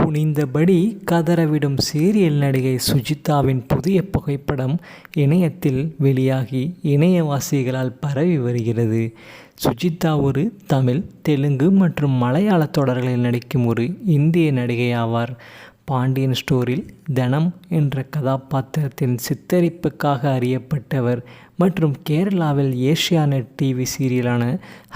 குனிந்தபடி கதறவிடும் serial நடிகை சுஜிதாவின் புதிய புகைப்படம் இணையத்தில் வெளியாகி இணையவாசிகளால் பரவி வருகிறது. சுஜிதா ஒரு தமிழ் தெலுங்கு மற்றும் மலையாள தொடர்களில் நடிக்கும் ஒரு இந்திய நடிகை ஆவார் பாண்டியன் ஸ்டோரில் தனம் என்ற கதாபாத்திரத்தின் சித்தரிப்புக்காக அறியப்பட்டவர் மற்றும் கேரளாவில் ஏஷியானெட் டிவி சீரியலான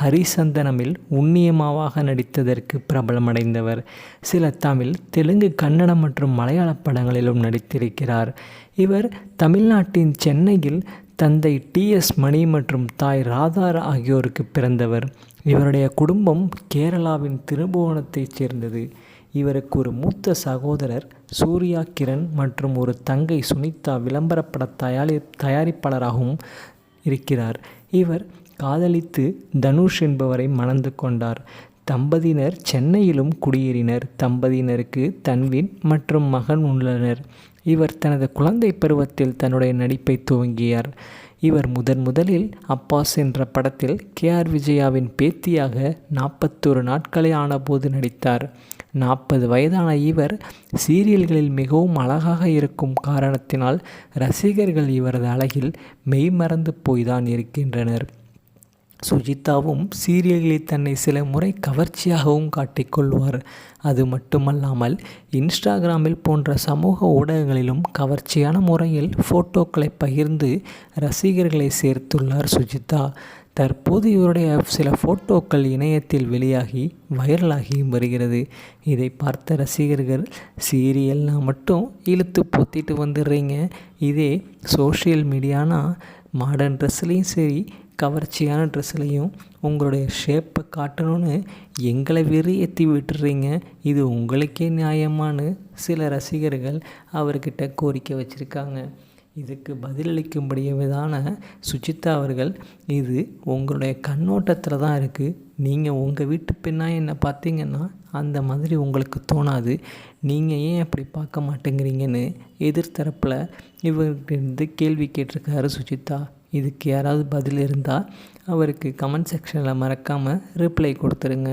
ஹரிசந்தனமில் உண்ணியமாவாக நடித்ததற்கு பிரபலமடைந்தவர். சில தமிழ் தெலுங்கு கன்னடம் மற்றும் மலையாள படங்களிலும் நடித்திருக்கிறார். இவர் தமிழ்நாட்டின் சென்னையில் தந்தை டி எஸ் மணி மற்றும் தாய் ராதார் ஆகியோருக்கு பிறந்தவர். இவருடைய குடும்பம் கேரளாவின் திருபுவனத்தைச் சேர்ந்தது. இவருக்கு ஒரு மூத்த சகோதரர் சூர்யா கிரண் மற்றும் ஒரு தங்கை சுனிதா விளம்பரப்பட தயாரி தயாரிப்பாளராகவும் இருக்கிறார். இவர் காதலித்து தனுஷ் என்பவரை மணந்து கொண்டார். தம்பதியினர் சென்னையிலும் குடியேறினர். தம்பதியினருக்கு தன்வின் மற்றும் மகன் உள்ளனர். இவர் தனது குழந்தை பருவத்தில் தன்னுடைய நடிப்பை துவங்கியார். இவர் முதன் முதலில் அப்பாஸ் என்ற படத்தில் கே ஆர் விஜயாவின் பேத்தியாக நாற்பத்தொரு நாட்களே ஆனபோது நடித்தார். நாற்பது வயதான இவர் சீரியல்களில் மிகவும் அழகாக இருக்கும் காரணத்தினால் ரசிகர்கள் இவரது அழகில் மெய்மறந்து போய்தான் இருக்கின்றனர். சுஜிதாவும் சீரியல்களில் தன்னை சில முறை கவர்ச்சியாகவும் காட்டிக்கொள்வார். அது மட்டுமல்லாமல் இன்ஸ்டாகிராமில் போன்ற சமூக ஊடகங்களிலும் கவர்ச்சியான முறையில் ஃபோட்டோக்களை பகிர்ந்து ரசிகர்களை சேர்த்துள்ளார் சுஜிதா. தற்போது இவருடைய சில ஃபோட்டோக்கள் இணையத்தில் வெளியாகி வைரலாகியும் வருகிறது. இதை பார்த்த ரசிகர்கள் சீரியல்னா மட்டும் இழுத்து பொத்திட்டு வந்துடுறீங்க. இதே சோஷியல் மீடியானா? மாடர்ன் ட்ரெஸ்லேயும் சரி கவர்ச்சியான ட்ரெஸ்லையும் உங்களுடைய ஷேப்பை காட்டணும்னு எங்களை வெறியேற்றி விட்டுறீங்க. இது உங்களுக்கே நியாயமானு சில ரசிகர்கள் அவர்கிட்ட கோரிக்கை வச்சுருக்காங்க. இதுக்கு பதிலளிக்கும்படியதான சுஜிதா அவர்கள் இது உங்களுடைய கண்ணோட்டத்தில் தான் இருக்குது நீங்கள் உங்கள் வீட்டு பெண்ணாக என்னை பார்த்தீங்கன்னா அந்த மாதிரி உங்களுக்கு தோணாது. நீங்கள் ஏன் அப்படி பார்க்க மாட்டேங்கிறீங்கன்னு எதிர்த்தரப்பில் இவர்கிட்ட கேள்வி கேட்டிருக்காரு சுஜிதா. இதுக்கு யாராவது பதில் இருந்தால் அவருக்கு கமெண்ட் செக்ஷனில் மறக்காமல் ரிப்ளை கொடுத்துருங்க.